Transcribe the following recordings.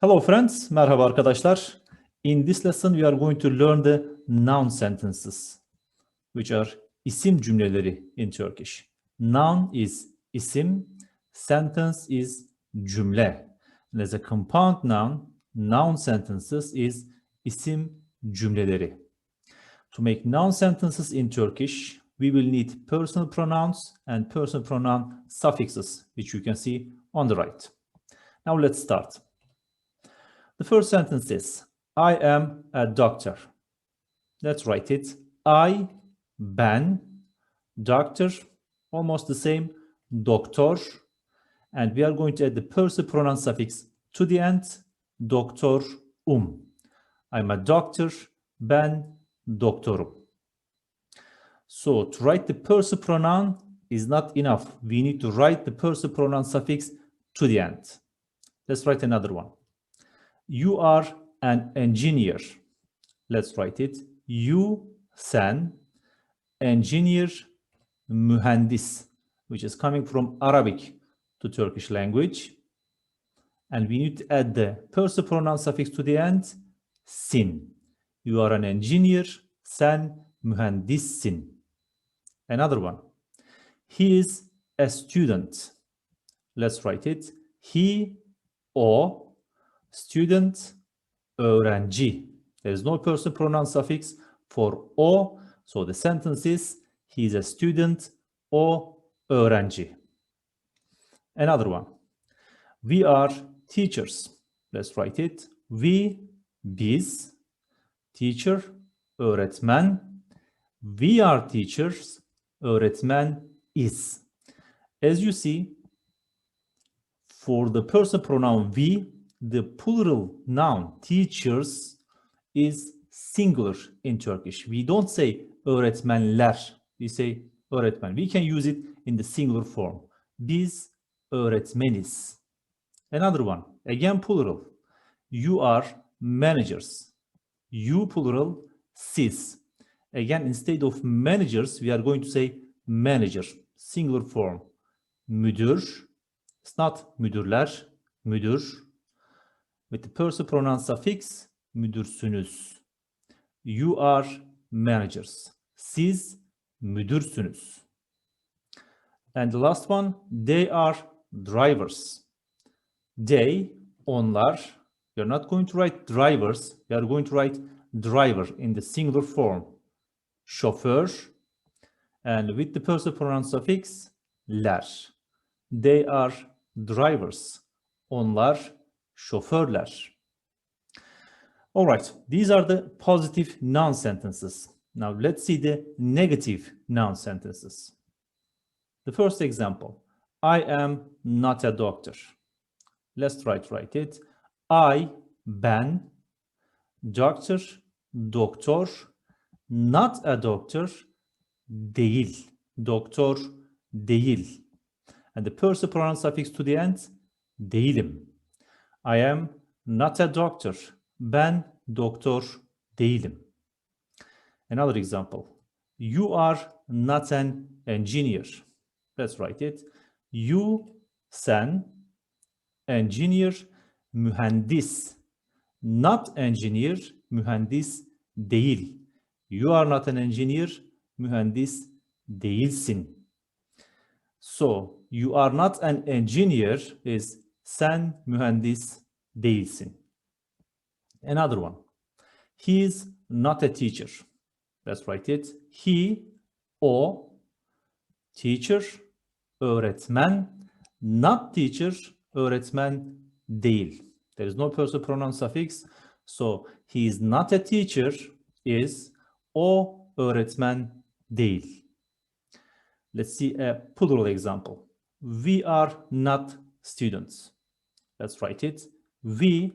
Hello friends, merhaba arkadaşlar. In this lesson we are going to learn the noun sentences, which are isim cümleleri in Turkish. Noun is isim, sentence is cümle. And as a compound noun, noun sentences is isim cümleleri. To make noun sentences in Turkish, we will need personal pronouns and personal pronoun suffixes, which you can see on the right. Now let's start. The first sentence is I am a doctor. Let's write it. I, ben, doctor, almost the same, doctor. And we are going to add the personal pronoun suffix to the end, doctor, um. I'm a doctor, ben, doktorum. So to write the personal pronoun is not enough. We need to write the personal pronoun suffix to the end. Let's write another one. You are an engineer. Let's write it. You, sen, engineer, mühendis, which is coming from Arabic to Turkish language. And we need to add the personal pronoun suffix to the end, sin. You are an engineer, sen mühendissin. Another one. He is a student. Let's write it. He, o, student, öğrenci. There is no personal pronoun suffix for o. So the sentence is he is a student, o öğrenci. Another one. We are teachers. Let's write it. We, biz, teacher, öğretmen. We are teachers, öğretmen is. As you see, for the personal pronoun we, the plural noun teachers is singular in Turkish. We don't say öğretmenler. We say öğretmen. We can use it in the singular form. Biz öğretmeniz. Another one, again plural. You are managers. You plural, siz. Again, instead of managers, we are going to say manager, singular form. Müdür. It's not müdürler, müdür. With the personal pronoun suffix, müdürsünüz. You are managers. Siz müdürsünüz. And the last one, they are drivers. They, onlar. Are not going to write drivers. We are going to write driver in the singular form. Şoför. And with the personal pronoun suffix, ler. They are drivers. Onlar şoförler. All right, these are the positive noun sentences. Now let's see the negative noun sentences. The first example, I am not a doctor. Let's try to write it. I, ben, doctor, doktor, not a doctor, değil, doktor, değil. And the personal pronoun suffix to the end, değilim. I am not a doctor. Ben doktor değilim. Another example. You are not an engineer. Let's write it. You, sen, engineer, mühendis. Not engineer, mühendis değil. You are not an engineer, mühendis değilsin. So, you are not an engineer is sen mühendis değilsin. Another one. He is not a teacher. Let's write it. He, o, teacher, öğretmen, not teacher, öğretmen değil. There is no personal pronoun suffix. So, he is not a teacher is o öğretmen değil. Let's see a plural example. We are not students. Let's write it. We,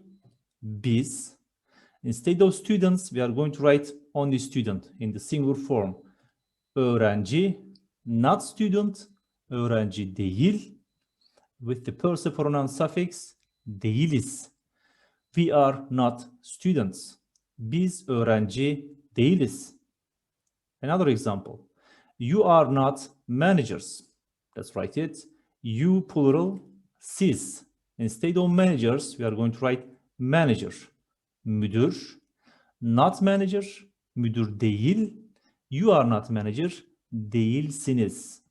biz. Instead of students, we are going to write only student in the singular form. Öğrenci, not student, öğrenci değil. With the personal pronoun suffix, değiliz. We are not students. Biz öğrenci değiliz. Another example. You are not managers. Let's write it. You plural, siz. Instead of managers, we are going to write manager. Müdür. Not manager. Müdür değil. You are not manager. Değilsiniz.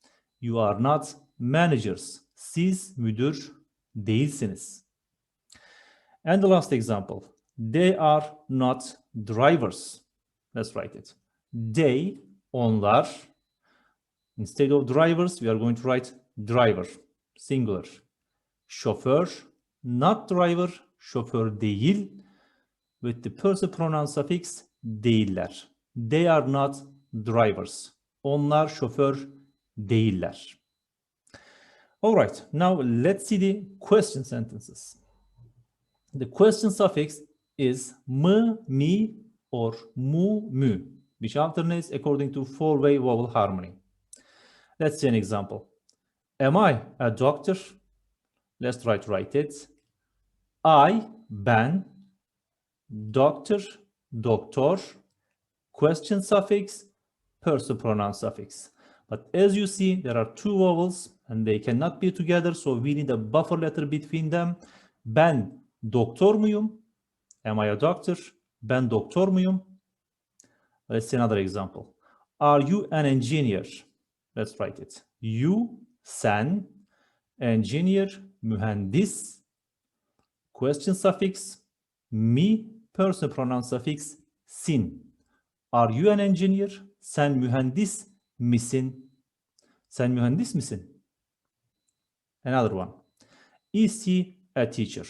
You are not managers. Siz müdür değilsiniz. And the last example. They are not drivers. Let's write it. They, onlar. Instead of drivers, we are going to write driver, singular. Şoför, not driver, şoför değil. With the person pronoun suffix, değiller. They are not drivers. Onlar şoför değiller. All right, now let's see the question sentences. The question suffix is m, mi, or mu, mü, which alternates according to four-way vowel harmony. Let's see an example. Am I a doctor? Let's try to write it. I, ben, doctor, doktor, question suffix, person pronoun suffix. But as you see, there are two vowels and they cannot be together, so we need a buffer letter between them. Ben doktor muyum? Am I a doctor? Ben doktor muyum? Let's see another example. Are you an engineer? Let's write it. You, sen, engineer, mühendis, question suffix, mi, person pronoun suffix, sin. Are you an engineer? Sen mühendis misin? Sen mühendis misin? Another one. Is he a teacher?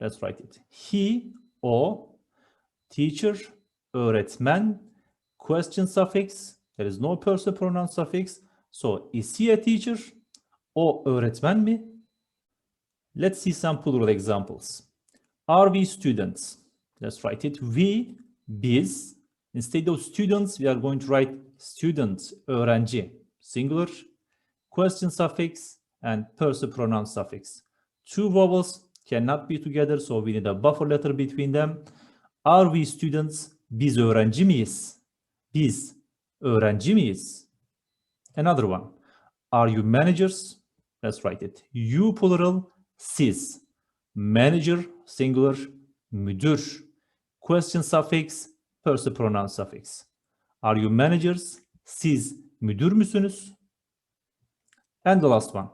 Let's write it. He, o, teacher, öğretmen, question suffix. There is no person pronoun suffix. So is he a teacher? O öğretmen mi? Let's see some plural examples. Are we students? Let's write it. We, biz. Instead of students, we are going to write students, öğrenci. Singular, question suffix, and person pronoun suffix. Two vowels cannot be together, so we need a buffer letter between them. Are we students? Biz öğrenci miyiz? Biz öğrenci miyiz? Another one. Are you managers? Let's write it. You plural, siz. Manager, singular, müdür. Question suffix, person pronoun suffix. Are you managers? Siz müdür müsünüz? And the last one.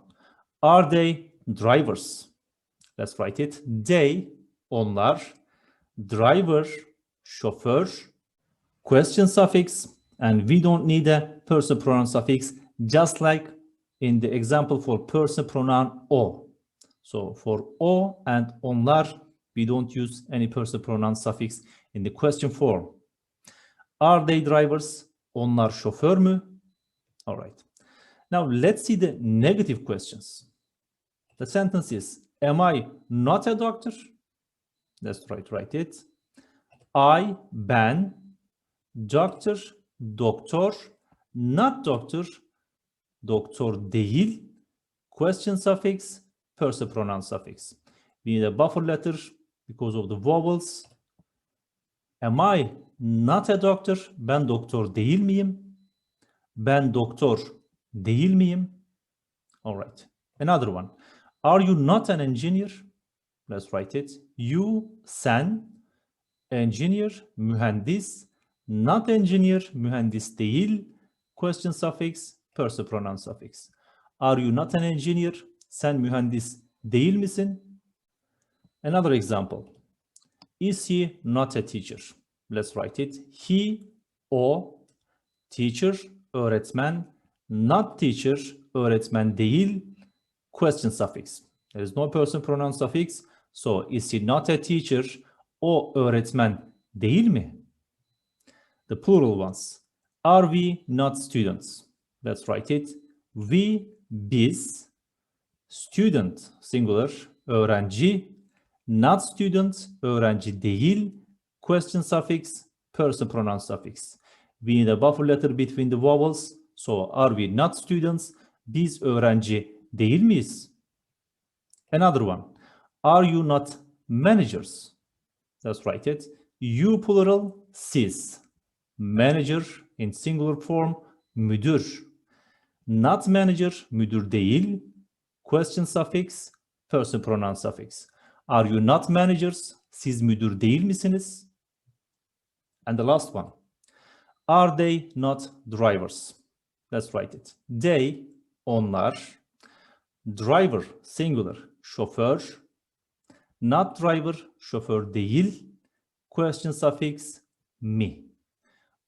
Are they drivers? Let's write it. They, onlar. Driver, şoför. Question suffix. And we don't need a person pronoun suffix, just like in the example for person pronoun o. So for o and onlar, we don't use any personal pronoun suffix in the question form. Are they drivers? Onlar şoför mü? All right. Now let's see the negative questions. The sentence is, am I not a doctor? Let's try to write it. I, ben, doctor, doktor, not doctor, doktor değil, question suffix, person pronoun suffix. We need a buffer letter because of the vowels. Am I not a doctor? Ben doktor değil miyim? Ben doktor değil miyim? All right. Another one. Are you not an engineer? Let's write it. You, sen, engineer, mühendis, not engineer, mühendis değil, question suffix, person pronoun suffix. Are you not an engineer? Sen mühendis değil misin? Another example. Is he not a teacher? Let's write it. He, o, teacher, öğretmen, not teacher, öğretmen değil, question suffix. There is no person pronoun suffix. So is he not a teacher? O öğretmen değil mi? The plural ones. Are we not students? Let's write it. We, biz, student, singular, öğrenci, not student, öğrenci değil, question suffix, person pronoun suffix. We need a buffer letter between the vowels. So are we not students? Biz öğrenci değil miyiz? Another one. Are you not managers? Let's write it. You plural, siz. Manager in singular form, müdür. Not manager, müdür değil. Question suffix, person pronoun suffix. Are you not managers? Siz müdür değil misiniz? And the last one. Are they not drivers? Let's write it. They, onlar. Driver, singular, şoför. Not driver, şoför değil. Question suffix, me.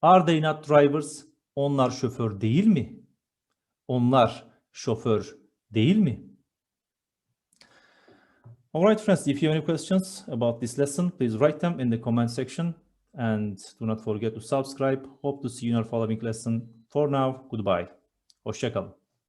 Are they not drivers? Onlar şoför değil mi? Onlar şoför değil mi? All right, friends, if you have any questions about this lesson, please write them in the comment section. And do not forget to subscribe. Hope to see you in our following lesson. For now, goodbye. Hoşçakalın.